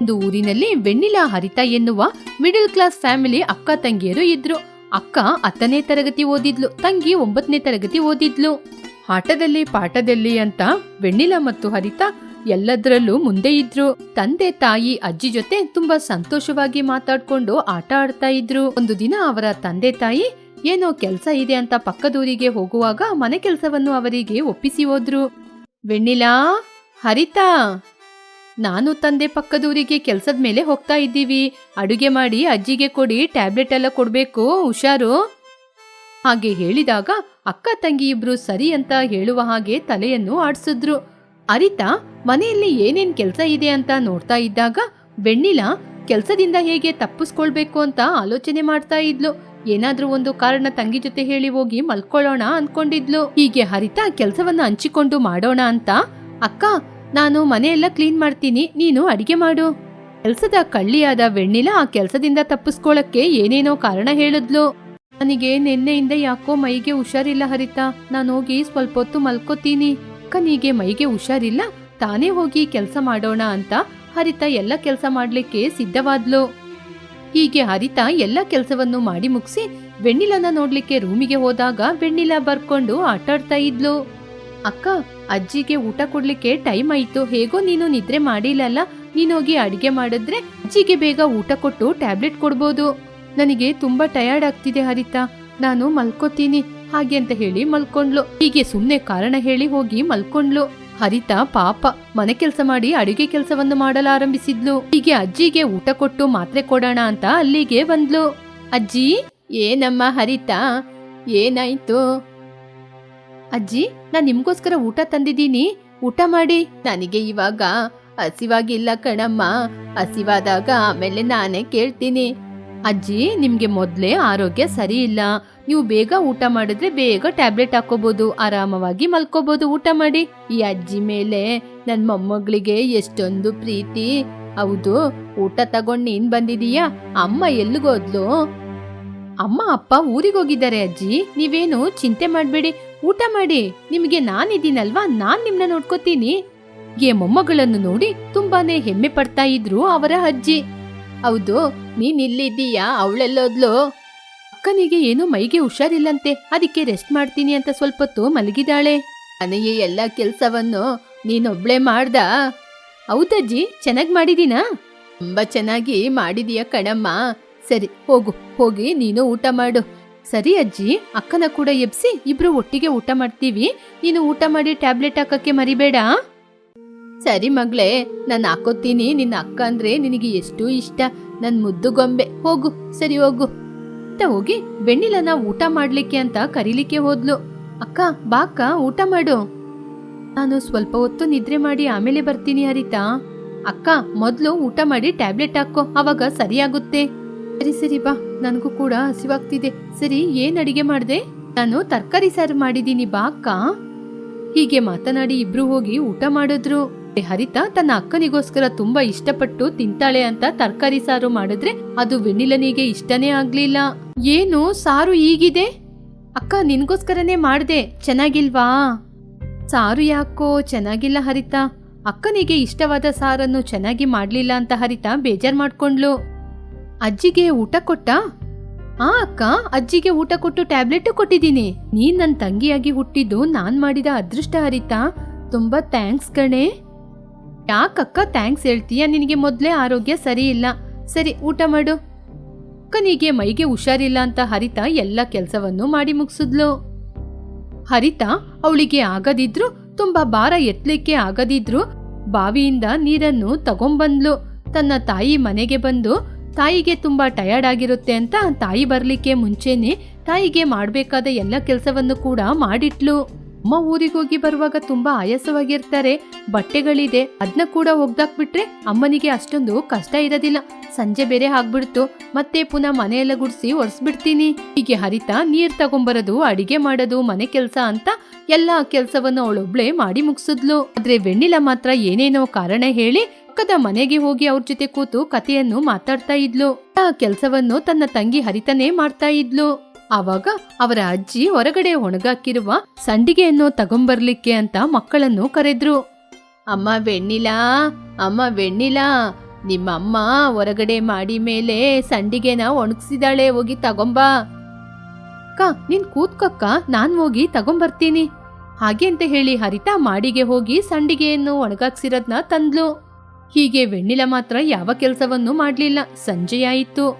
ಒಂದು ಊರಿನಲ್ಲಿ ವೆಣ್ಣಿಲಾ ಹರಿತ ಎನ್ನುವ ಮಿಡಲ್ ಕ್ಲಾಸ್ ಫ್ಯಾಮಿಲಿ ಅಕ್ಕ ತಂಗಿಯರು ಇದ್ರು. ಅಕ್ಕ ಹತ್ತನೇ ತರಗತಿ ಓದಿದ್ಲು, ತಂಗಿ ಒಂಬತ್ತನೇ ತರಗತಿ ಓದಿದ್ಲು. ಆಟದಲ್ಲಿ, ಪಾಠದಲ್ಲಿ ಅಂತ ವೆಣ್ಣಿಲಾ ಮತ್ತು ಹರಿತ ಎಲ್ಲದರಲ್ಲೂ ಮುಂದೆ ಇದ್ರು. ತಂದೆ, ತಾಯಿ, ಅಜ್ಜಿ ಜೊತೆ ತುಂಬಾ ಸಂತೋಷವಾಗಿ ಮಾತಾಡ್ಕೊಂಡು ಆಟ ಆಡ್ತಾ ಇದ್ರು. ಒಂದು ದಿನ ಅವರ ತಂದೆ, ತಾಯಿ, ಏನೋ ಕೆಲಸ ಇದೆ ಅಂತ ಪಕ್ಕದೂರಿಗೆ ಹೋಗುವಾಗ ಮನೆ ಕೆಲಸವನ್ನು ಅವರಿಗೆ ಒಪ್ಪಿಸಿ ಹೋದ್ರು. ವೆಣ್ಣಿಲಾ ಹರಿತಾ! ನಾನು ತಂದೆ ಪಕ್ಕದೂರಿಗೆ ಕೆಲಸದ ಮೇಲೆ ಹೋಗ್ತಾ ಇದ್ದೀವಿ. ಅಡುಗೆ ಮಾಡಿ ಅಜ್ಜಿಗೆ ಕೊಡಿ ಟ್ಯಾಬ್ಲೆಟ್ ಎಲ್ಲ ಕೊಡಬೇಕು. ಹುಷಾರು? ಹಾಗೆ ಹೇಳಿದಾಗ ಅಕ್ಕ ತಂಗಿ ಇಬ್ರು ಸರಿ ಅಂತ ಹೇಳುವ ಹಾಗೆ ತಲೆಯನ್ನು ಆಡಿಸಿದ್ರು. ಅರಿತಾ, ಮನೆಯಲ್ಲಿ ಏನೇನ್ ಕೆಲಸ ಇದೆ ಅಂತ ನೋಡ್ತಾ ಇದ್ದಾಗ ಬೆಣ್ಣಿಲ ಕೆಲಸದಿಂದ ಹೇಗೆ ತಪ್ಪಿಸ್ಕೊಳ್ಬೇಕು ಅಂತ ಆಲೋಚನೆ ಮಾಡ್ತಾ ಇದ್ಲು. ಏನಾದ್ರೂ ಒಂದು ಕಾರಣ ತಂಗಿ ಜೊತೆ ಹೇಳಿ ಹೋಗಿ ಮಲ್ಕೊಳ್ಳೋಣ ಅನ್ಕೊಂಡಿದ್ಲು. ಹೀಗೆ ಹರಿತಾ ಕೆಲಸವನ್ನ ಹಂಚಿಕೊಂಡು ಮಾಡೋಣ ಅಂತ ಅಕ್ಕ ನಾನು ಮನೆಯೆಲ್ಲ ಕ್ಲೀನ್ ಮಾಡ್ತೀನಿ, ನೀನು ಅಡಿಗೆ ಮಾಡು. ಕೆಲ್ಸದ ಕಳ್ಳಿಯಾದ ವೆಣ್ಣಿಲ ಆ ಕೆಲ್ಸದಿಂದ ತಪ್ಪಿಸ್ಕೊಳಕ್ಕೆ ಏನೇನೋ ಕಾರಣ ಹೇಳಿದ್ಲು. ನನಗೆ ನಿನ್ನೆಯಿಂದ ಯಾಕೋ ಮೈಗೆ ಹುಷಾರಿಲ್ಲ ಹರಿತಾ, ನಾನು ಹೋಗಿ ಸ್ವಲ್ಪ ಹೊತ್ತು ಮಲ್ಕೋತೀನಿ. ಅಕ್ಕನಿಗೆ ಮೈಗೆ ಹುಷಾರಿಲ್ಲ, ತಾನೇ ಹೋಗಿ ಕೆಲಸ ಮಾಡೋಣ ಅಂತ ಹರಿತ ಎಲ್ಲ ಕೆಲಸ ಮಾಡ್ಲಿಕ್ಕೆ ಸಿದ್ಧವಾದ್ಲು. ಹೀಗೆ ಹರಿತ ಎಲ್ಲ ಕೆಲಸವನ್ನು ಮಾಡಿ ಮುಗಿಸಿ ಬೆಣ್ಣಿಲನ ನೋಡ್ಲಿಕ್ಕೆ ರೂಮಿಗೆ ಹೋದಾಗ ಬೆಣ್ಣಿಲ ಬರ್ಕೊಂಡು ಆಟಾಡ್ತಾ ಇದ್ಲು. ಅಕ್ಕ ಅಜ್ಜಿಗೆ ಊಟ ಕೊಡ್ಲಿಕ್ಕೆ ಟೈಮ್ ಆಯ್ತು. ಹೇಗೋ ನೀನು ನಿದ್ರೆ ಮಾಡಿಲ್ಲಲ್ಲ? ನೀನೋಗಿ ಅಡಿಗೆ ಮಾಡಿದ್ರೆ ಅಜ್ಜಿಗೆ ಬೇಗ ಊಟ ಕೊಟ್ಟು ಟ್ಯಾಬ್ಲೆಟ್ ಕೊಡ್ಬೋದು. ನನಗೆ ತುಂಬಾ ಟಯರ್ಡ್ ಆಗ್ತಿದೆ ಹರಿತಾ. ನಾನು ಮಲ್ಕೋತೀನಿ. ಹಾಗೆ ಅಂತ ಹೇಳಿ ಮಲ್ಕೊಂಡ್ಲು. ಹೀಗೆ ಸುಮ್ನೆ ಕಾರಣ ಹೇಳಿ ಹೋಗಿ ಮಲ್ಕೊಂಡ್ಲು. ಹರಿತಾ ಪಾಪ ಮನೆ ಕೆಲಸ ಮಾಡಿ ಅಡುಗೆ ಕೆಲಸವನ್ನು ಮಾಡಲಾರಂಭಿಸಿದ್ಲು. ಹೀಗೆ ಅಜ್ಜಿಗೆ ಊಟ ಕೊಟ್ಟು ಮಾತ್ರೆ ಕೊಡೋಣ ಅಂತ ಅಲ್ಲಿಗೆ ಬಂದ್ಲು. ಅಜ್ಜಿ, ಏನಮ್ಮ ಹರಿತಾ? ಏನಾಯ್ತು? ಅಜ್ಜಿ, ನಾನ್ ನಿಮ್ಗೋಸ್ಕರ ಊಟ ತಂದಿದ್ದೀನಿ. ಊಟ ಮಾಡಿ. ನನಗೆ ಇವಾಗ ಹಸಿವಾಗಿಲ್ಲ ಕಣಮ್ಮ. ಹಸಿವಾದಾಗ ಆಮೇಲೆ ನಾನೇ ಕೇಳ್ತೀನಿ. ಅಜ್ಜಿ, ನಿಮ್ಗೆ ಮೊದ್ಲೇ ಆರೋಗ್ಯ ಸರಿ ಇಲ್ಲ. ನೀವು ಬೇಗ ಊಟ ಮಾಡಿದ್ರೆ ಬೇಗ ಟ್ಯಾಬ್ಲೆಟ್ ಹಾಕೋಬಹುದು ಆರಾಮವಾಗಿ ಮಲ್ಕೋಬಹುದು ಊಟ ಮಾಡಿ. ಈ ಅಜ್ಜಿ ಮೇಲೆ ನನ್ ಮೊಮ್ಮಗಳಿಗೆ ಎಷ್ಟೊಂದು ಪ್ರೀತಿ. ಹೌದು, ಊಟ ತಗೊಂಡ್ ನೀನ್ ಬಂದಿದೀಯಾ? ಅಮ್ಮ ಎಲ್ಲಿಗೋದ್ಲು? ಅಮ್ಮ, ಅಪ್ಪ ಊರಿಗೋಗಿದ್ದಾರೆ ಅಜ್ಜಿ. ನೀವೇನು ಚಿಂತೆ ಮಾಡ್ಬೇಡಿ. ಊಟ ಮಾಡಿ. ನಿಮಗೆ ನಾನಿದ್ದೀನಲ್ವಾ? ನಾನ್ ನಿಮ್ನ ನೋಡ್ಕೋತೀನಿ. ಗೆ ಮೊಮ್ಮಗಳನ್ನು ನೋಡಿ ತುಂಬಾನೇ ಹೆಮ್ಮೆ ಪಡ್ತಾ ಇದ್ರು ಅವರ ಅಜ್ಜಿ. ಹೌದು, ನೀನ್ ಇಲ್ಲಿದ್ದೀಯಾ ಅವಳೆಲ್ಲೋದ್ಲು? ಅಕ್ಕನಿಗೆ ಏನೋ ಮೈಗೆ ಹುಷಾರಿಲ್ಲಂತೆ. ಅದಕ್ಕೆ ರೆಸ್ಟ್ ಮಾಡ್ತೀನಿ ಅಂತ ಸ್ವಲ್ಪ ಹೊತ್ತು ಮಲಗಿದಾಳೆ. ಮನೆಯ ಎಲ್ಲ ಕೆಲ್ಸವನ್ನು ನೀನೊಬ್ಳೆ ಮಾಡ್ದ? ಹೌದಜ್ಜಿ ಚೆನ್ನಾಗಿ ಮಾಡಿದೀನಾ? ತುಂಬಾ ಚೆನ್ನಾಗಿ ಮಾಡಿದೀಯ ಕಣಮ್ಮ. ಸರಿ, ಹೋಗು. ಹೋಗಿ ನೀನು ಊಟ ಮಾಡು. ಸರಿ ಅಜ್ಜಿ, ಅಕ್ಕನ ಕೂಡ ಎಬ್ಸಿ ಇಬ್ರು ಒಟ್ಟಿಗೆ ಊಟ ಮಾಡ್ತೀವಿ. ನೀನು ಊಟ ಮಾಡಿ ಟ್ಯಾಬ್ಲೆಟ್ ಹಾಕಕ್ಕೆ ಮರಿಬೇಡ. ಸರಿ ಮಗಳೇ, ನಾನು ಹಾಕೋತೀನಿ. ನಿನ್ನ ಅಕ್ಕ ಅಂದ್ರೆ ನಿನಗೆ ಎಷ್ಟು ಇಷ್ಟ. ನನ್ ಮುದ್ದು ಗೊಂಬೆ. ಹೋಗು, ಸರಿ ಹೋಗು. ಅಂತ ಹೋಗಿ ಬೆಣ್ಣಿಲನ ಊಟ ಮಾಡ್ಲಿಕ್ಕೆ ಅಂತ ಕರೀಲಿಕ್ಕೆ ಹೋದ್ಲು. ಅಕ್ಕ ಬಾಕ್ಕ ಊಟ ಮಾಡು. ನಾನು ಸ್ವಲ್ಪ ಹೊತ್ತು ನಿದ್ರೆ ಮಾಡಿ ಆಮೇಲೆ ಬರ್ತೀನಿ ಹರಿತಾ ಅಕ್ಕ, ಮೊದ್ಲು ಊಟ ಮಾಡಿ ಟ್ಯಾಬ್ಲೆಟ್ ಹಾಕೋ, ಅವಾಗ ಸರಿಯಾಗುತ್ತೆ. ಸರಿ ಸರಿ ಬಾ, ನನಗೂ ಕೂಡ ಹಸಿವಾಗ್ತಿದೆ. ಸರಿ, ಏನ್ ಅಡಿಗೆ ಮಾಡಿದೆ? ನಾನು ತರಕಾರಿ ಸಾರು ಮಾಡಿದೀನಿ ಬಾ ಅಕ್ಕ. ಹೀಗೆ ಮಾತನಾಡಿ ಇಬ್ರು ಹೋಗಿ ಊಟ ಮಾಡಿದ್ರು. ಹರಿತಾ ತನ್ನ ಅಕ್ಕನಿಗೋಸ್ಕರ ತುಂಬಾ ಇಷ್ಟಪಟ್ಟು ತಿಂತಾಳೆ ಅಂತ ತರಕಾರಿ ಸಾರು ಮಾಡಿದ್ರೆ ಅದು ವೆನಿಲನಿಗೆ ಇಷ್ಟನೇ ಆಗ್ಲಿಲ್ಲ. ಏನು, ಸಾರು ಈಗಿದೆ ಅಕ್ಕ, ನಿನ್ಗೋಸ್ಕರನೇ ಮಾಡ್ದೆ, ಚೆನ್ನಾಗಿಲ್ವಾ? ಸಾರು ಯಾಕೋ ಚೆನ್ನಾಗಿಲ್ಲ ಹರಿತಾ. ಅಕ್ಕನಿಗೆ ಇಷ್ಟವಾದ ಸಾರನ್ನು ಚೆನ್ನಾಗಿ ಮಾಡ್ಲಿಲ್ಲ ಅಂತ ಹರಿತಾ ಬೇಜಾರ್ ಮಾಡ್ಕೊಂಡ್ಲು ಅಜ್ಜಿಗೆ ಊಟ ಕೊಟ್ಟ? ಆ ಅಕ್ಕ, ಅಜ್ಜಿಗೆ ಊಟ ಕೊಟ್ಟು ಟ್ಯಾಬ್ಲೆಟ್ ಕೊಟ್ಟಿದ್ದೀನಿ. ನೀನ್ ನನ್ನ ತಂಗಿಯಾಗಿ ಹುಟ್ಟಿದ್ದು ನಾನ್ ಮಾಡಿದ ಅದೃಷ್ಟ ಹರಿತ? ತುಂಬಾ ಥ್ಯಾಂಕ್ಸ್ ಕಣೆ. ಯಾಕಕ್ಕ ಥ್ಯಾಂಕ್ಸ್ ಹೇಳ್ತೀಯ? ನಿನಗೆ ಮೊದ್ಲೇ ಆರೋಗ್ಯ ಸರಿ ಇಲ್ಲ. ಸರಿ, ಊಟ ಮಾಡು. ಅಕ್ಕನಿಗೆ ಮೈಗೆ ಹುಷಾರಿಲ್ಲ ಅಂತ ಹರಿತ ಎಲ್ಲ ಕೆಲಸವನ್ನು ಮಾಡಿ ಮುಗಿಸಿದ್ಲು. ಹರಿತ ಅವಳಿಗೆ ಆಗದಿದ್ರು, ತುಂಬಾ ಭಾರ ಎತ್ತಲಿಕ್ಕೆ ಆಗದಿದ್ರು ಬಾವಿಯಿಂದ ನೀರನ್ನು ತಗೊಂಬಂದ್ಲು. ತನ್ನ ತಾಯಿ ಮನೆಗೆ ಬಂದು ತಾಯಿಗೆ ತುಂಬಾ ಟಯರ್ಡ್ ಆಗಿರುತ್ತೆ ಅಂತ ತಾಯಿ ಬರಲಿಕ್ಕೆ ಮುಂಚೆನೆ ತಾಯಿಗೆ ಮಾಡಬೇಕಾದ ಎಲ್ಲ ಕೆಲಸವನ್ನು ಕೂಡ ಮಾಡಿಟ್ಲು. ಅಮ್ಮ ಊರಿಗೋಗಿ ಬರುವಾಗ ತುಂಬಾ ಆಯಾಸವಾಗಿರ್ತಾರೆ. ಬಟ್ಟೆಗಳಿದೆ ಅದನ್ನ ಕೂಡ ಒಗ್ದಾಕ್ಬಿಟ್ರೆ ಅಮ್ಮನಿಗೆ ಅಷ್ಟೊಂದು ಕಷ್ಟ ಇರೋದಿಲ್ಲ. ಸಂಜೆ ಬೇರೆ ಆಗ್ಬಿಡ್ತು. ಮತ್ತೆ ಪುನಃ ಮನೆಯೆಲ್ಲ ಗುಡಿಸಿ ಒರೆಸ್ಬಿಡ್ತೀನಿ. ಹೀಗೆ ಹರಿತಾ ನೀರ್ ತಗೊಂಬರೋದು, ಅಡಿಗೆ ಮಾಡೋದು, ಮನೆ ಕೆಲಸ ಅಂತ ಎಲ್ಲಾ ಕೆಲಸವನ್ನು ಅವಳೊಬ್ಳೆ ಮಾಡಿ ಮುಗಿಸಿದ್ಲು. ಆದ್ರೆ ವೆಣ್ಣಿಲ ಮಾತ್ರ ಏನೇನೋ ಕಾರಣ ಹೇಳಿ ಪಕ್ಕದ ಮನೆಗೆ ಹೋಗಿ ಅವ್ರ ಜೊತೆ ಕೂತು ಕಥೆಯನ್ನು ಮಾತಾಡ್ತಾ ಇದ್ಲು. ಆ ಕೆಲಸವನ್ನು ತನ್ನ ತಂಗಿ ಹರಿತನೇ ಮಾಡ್ತಾ ಇದ್ಲು. ಆವಾಗ ಅವರ ಅಜ್ಜಿ ಹೊರಗಡೆ ಒಣಗಾಕಿರುವ ಸಂಡಿಗೆಯನ್ನು ತಗೊಂಬರ್ಲಿಕ್ಕೆ ಅಂತ ಮಕ್ಕಳನ್ನು ಕರೆದ್ರು. ಅಮ್ಮ ವೆಣ್ಣಿಲಾ ಅಮ್ಮ ವೆಣ್ಣಿಲಾ ನಿಮ್ಮಮ್ಮ ಹೊರಗಡೆ ಮಾಡಿ ಮೇಲೆ ಸಂಡಿಗೆನ ಒಣಗಿಸಿದಾಳೆ, ಹೋಗಿ ತಗೊಂಬಾ. ಅಕ್ಕ, ನೀನ್ ಕೂತ್ಕಕ್ಕ, ನಾನ್ ಹೋಗಿ ತಗೊಂಬರ್ತೀನಿ. ಹಾಗೆ ಅಂತ ಹೇಳಿ ಹರಿತಾ ಮಾಡಿಗೆ ಹೋಗಿ ಸಂಡಿಗೆಯನ್ನು ಒಣಗಾಕ್ಸಿರೋದ್ನ ತಂದ್ಲು. ಹೀಗೆ ವೆಣ್ಣಿಲ ಮಾತ್ರ ಯಾವ ಕೆಲಸವನ್ನೂ ಮಾಡ್ಲಿಲ್ಲ. ಸಂಜೆಯಾಯಿತು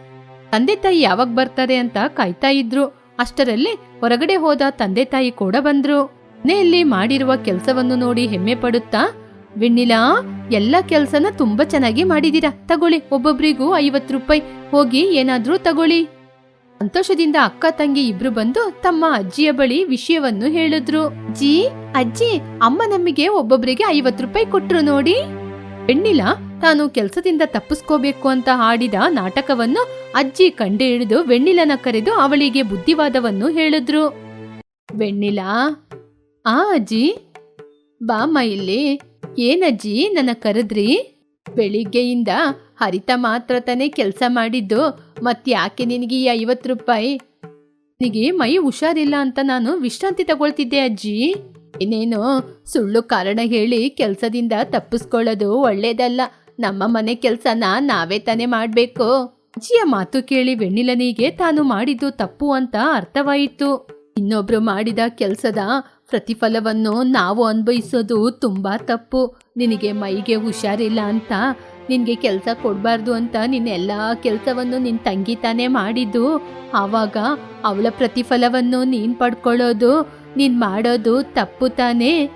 ತಂದೆ ತಾಯಿ ಯಾವಾಗ ಬರ್ತಾರೆ ಅಂತ ಕಾಯ್ತಾ ಇದ್ರು. ಅಷ್ಟರಲ್ಲೇ ಹೊರಗಡೆ ಹೋದ ತಂದೆ ತಾಯಿ ಕೂಡ ಬಂದ್ರು. ಮನೆಯಲ್ಲಿ ಮಾಡಿರುವ ಕೆಲಸವನ್ನು ನೋಡಿ ಹೆಮ್ಮೆ ಪಡುತ್ತಾ, ವೆಣ್ಣಿಲಾ, ಎಲ್ಲ ಕೆಲಸನ ತುಂಬಾ ಚೆನ್ನಾಗಿ ಮಾಡಿದೀರಾ. ತಗೊಳ್ಳಿ, ಒಬ್ಬೊಬ್ರಿಗೂ ಐವತ್ತು ರೂಪಾಯಿ. ಹೋಗಿ ಏನಾದ್ರೂ ತಗೊಳ್ಳಿ. ಸಂತೋಷದಿಂದ ಅಕ್ಕ, ತಂಗಿ ಇಬ್ರು ಬಂದು ತಮ್ಮ ಅಜ್ಜಿಯ ಬಳಿ ವಿಷಯವನ್ನು ಹೇಳಿದ್ರು. ಜಿ ಅಜ್ಜಿ, ಅಮ್ಮ ನಮಗೆ ಒಬ್ಬೊಬ್ಬರಿಗೆ ಐವತ್ತು ರೂಪಾಯಿ ಕೊಟ್ರು ನೋಡಿ. ಬೆಣ್ಣಿಲ ತಾನು ಕೆಲಸದಿಂದ ತಪ್ಪಿಸ್ಕೋಬೇಕು ಅಂತ ಹಾಡಿದ ನಾಟಕವನ್ನು ಅಜ್ಜಿ ಕಂಡು ಹಿಡಿದು ವೆಣ್ಣಿಲನ ಕರೆದು ಅವಳಿಗೆ ಬುದ್ಧಿವಾದವನ್ನು ಹೇಳಿದ್ರು. ವೆಣ್ಣಿಲ, ಆ ಅಜ್ಜಿ ಬಾಮ್ಮ ಇಲ್ಲಿ. ಏನಜ್ಜಿ ನನ್ನ ಕರೆದ್ರಿ? ಬೆಳಿಗ್ಗೆಯಿಂದ ಹರಿತ ಮಾತ್ರ ತಾನೇ ಕೆಲಸ ಮಾಡಿದ್ದು, ಮತ್ತ್ಯಾಕೆ ನಿನಗೆ ಈ ಐವತ್ತು ರೂಪಾಯಿ? ನಿನಗೆ ಮೈ ಹುಷಾರಿಲ್ಲ ಅಂತ ನಾನು ವಿಶ್ರಾಂತಿ ತಗೊಳ್ತಿದ್ದೆ ಅಜ್ಜಿ. ಇನ್ನೇನು, ಸುಳ್ಳು ಕಾರಣ ಹೇಳಿ ಕೆಲಸದಿಂದ ತಪ್ಪಿಸ್ಕೊಳ್ಳೋದು ಒಳ್ಳೇದಲ್ಲ. ನಮ್ಮ ಮನೆ ಕೆಲಸನ ನಾವೇ ತಾನೇ ಮಾಡಬೇಕು. ಅಜ್ಜಿಯ ಮಾತು ಕೇಳಿ ವೆಣ್ಣಿಲನಿಗೆ ತಾನು ಮಾಡಿದ್ದು ತಪ್ಪು ಅಂತ ಅರ್ಥವಾಯಿತು. ಇನ್ನೊಬ್ರು ಮಾಡಿದ ಕೆಲಸದ ಪ್ರತಿಫಲವನ್ನು ನಾವು ಅನ್ಭವಿಸೋದು ತುಂಬಾ ತಪ್ಪು. ನಿನಗೆ ಮೈಗೆ ಹುಷಾರಿಲ್ಲ ಅಂತ, ನಿನಗೆ ಕೆಲಸ ಕೊಡಬಾರ್ದು ಅಂತ ನಿನ್ನ ಎಲ್ಲ ಕೆಲಸವನ್ನು ನಿನ್ನ ತಂಗಿ ತಾನೇ ಮಾಡಿದ್ದು. ಆವಾಗ ಅವಳ ಪ್ರತಿಫಲವನ್ನು ನೀನು ಪಡ್ಕೊಳ್ಳೋದು ನೀನು ಮಾಡೋದು ತಪ್ಪು ತಾನೇ?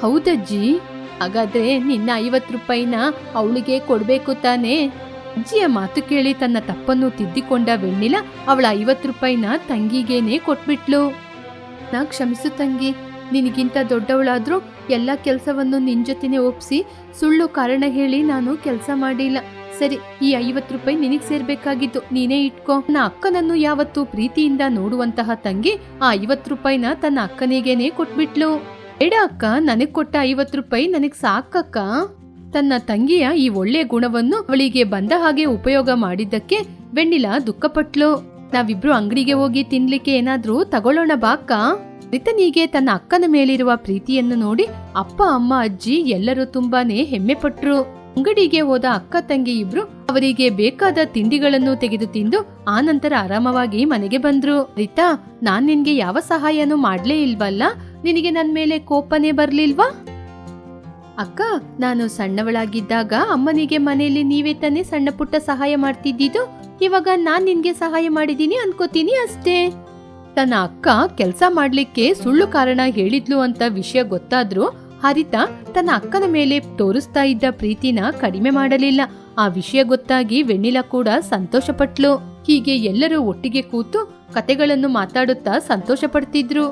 ಹೌದಜ್ಜಿ ಹಾಗಾದ್ರೆ ನಿನ್ನ ಐವತ್ತು ರೂಪಾಯಿನ ಅವಳಿಗೆ ಕೊಡಬೇಕು ತಾನೇ? ಅಜ್ಜಿಯ ಮಾತು ಕೇಳಿ ತನ್ನ ತಪ್ಪನ್ನು ತಿದ್ದಿಕೊಂಡ ವೆಣ್ಣಿಲ ಅವಳ ಐವತ್ತು ರೂಪಾಯಿನ ತಂಗಿಗೇನೆ ಕೊಟ್ಬಿಟ್ಲು. ನಾ ಕ್ಷಮಿಸು ತಂಗಿ, ನಿನಗಿಂತ ದೊಡ್ಡವಳಾದ್ರೂ ಎಲ್ಲ ಕೆಲಸವನ್ನು ನಿನ್ ಜೊತೆನೆ ಒಪ್ಪಿಸಿ ಸುಳ್ಳು ಕಾರಣ ಹೇಳಿ ನಾನು ಕೆಲಸ ಮಾಡಿಲ್ಲ. ಸರಿ, ಈ ಐವತ್ತು ರೂಪಾಯಿ ನಿನಗ್ ಸೇರ್ಬೇಕಾಗಿದ್ದು ನೀನೇ ಇಟ್ಕೋ. ನನ್ನ ಅಕ್ಕನನ್ನು ಯಾವತ್ತು ಪ್ರೀತಿಯಿಂದ ನೋಡುವಂತಹ ತಂಗಿ ಆ ಐವತ್ತು ರೂಪಾಯಿನ ತನ್ನ ಅಕ್ಕನಿಗೇನೆ ಕೊಟ್ಬಿಟ್ಲು. ಬೇಡ ಅಕ್ಕ, ನನಗ್ ಕೊಟ್ಟ ಐವತ್ತು ರೂಪಾಯಿ ನನಗ್ ಸಾಕಕ್ಕ. ತನ್ನ ತಂಗಿಯ ಈ ಒಳ್ಳೆ ಗುಣವನ್ನು ಅವಳಿಗೆ ಬಂದ ಹಾಗೆ ಉಪಯೋಗ ಮಾಡಿದ್ದಕ್ಕೆ ವೆಣ್ಣಿಲ ದುಃಖಪಟ್ಲು. ನಾವಿಬ್ರು ಅಂಗಡಿಗೆ ಹೋಗಿ ತಿನ್ಲಿಕ್ಕೆ ಏನಾದ್ರೂ ತಗೊಳ್ಳೋಣ ಬಾಕ್ಕ ರಿತನಿಗೆ ತನ್ನ ಅಕ್ಕನ ಮೇಲಿರುವ ಪ್ರೀತಿಯನ್ನು ನೋಡಿ ಅಪ್ಪ, ಅಮ್ಮ, ಅಜ್ಜಿ ಎಲ್ಲರೂ ತುಂಬಾನೇ ಹೆಮ್ಮೆ ಪಟ್ರು ಅಂಗಡಿಗೆ ಹೋದ ಅಕ್ಕ ತಂಗಿ ಇಬ್ರು ಅವರಿಗೆ ಬೇಕಾದ ತಿಂಡಿಗಳನ್ನು ತೆಗೆದು ತಿಂದು ಆನಂತರ ಆರಾಮವಾಗಿ ಮನೆಗೆ ಬಂದ್ರು. ರೀತಾ, ನಾನ್ ನಿನ್ಗೆ ಯಾವ ಸಹಾಯನೂ ಮಾಡ್ಲೇ ಇಲ್ವಲ್ಲ? ನಿನಗೆ ನನ್ ಮೇಲೆ ಕೋಪನೇ ಬರ್ಲಿಲ್ವಾ? ಅಕ್ಕ, ನಾನು ಸಣ್ಣವಳಾಗಿದ್ದಾಗ ಅಮ್ಮನಿಗೆ ಮನೆಯಲ್ಲಿ ನೀವೇ ತಾನೇ ಸಣ್ಣ ಪುಟ್ಟ ಸಹಾಯ ಮಾಡ್ತಿದ್ದಿದ್ದು, ಇವಾಗ ನಾನ್ ನಿನ್ಗೆ ಸಹಾಯ ಮಾಡಿದೀನಿ ಅನ್ಕೋತೀನಿ ಅಷ್ಟೇ. ತನ್ನ ಅಕ್ಕ ಕೆಲಸ ಮಾಡ್ಲಿಕ್ಕೆ ಸುಳ್ಳು ಕಾರಣ ಹೇಳಿದ್ಲು ಅಂತ ವಿಷಯ ಗೊತ್ತಾದ್ರೂ ಹರಿತಾ ತನ್ನ ಅಕ್ಕನ ಮೇಲೆ ತೋರಿಸ್ತಾ ಇದ್ದ ಪ್ರೀತಿನ ಕಡಿಮೆ ಮಾಡಲಿಲ್ಲ. ಆ ವಿಷಯ ಗೊತ್ತಾಗಿ ವೆಣ್ಣಿಲ ಕೂಡ ಸಂತೋಷಪಟ್ಲು. ಹೀಗೆ ಎಲ್ಲರೂ ಒಟ್ಟಿಗೆ ಕೂತು ಕತೆಗಳನ್ನು ಮಾತಾಡುತ್ತಾ ಸಂತೋಷ ಪಡ್ತಿದ್ರು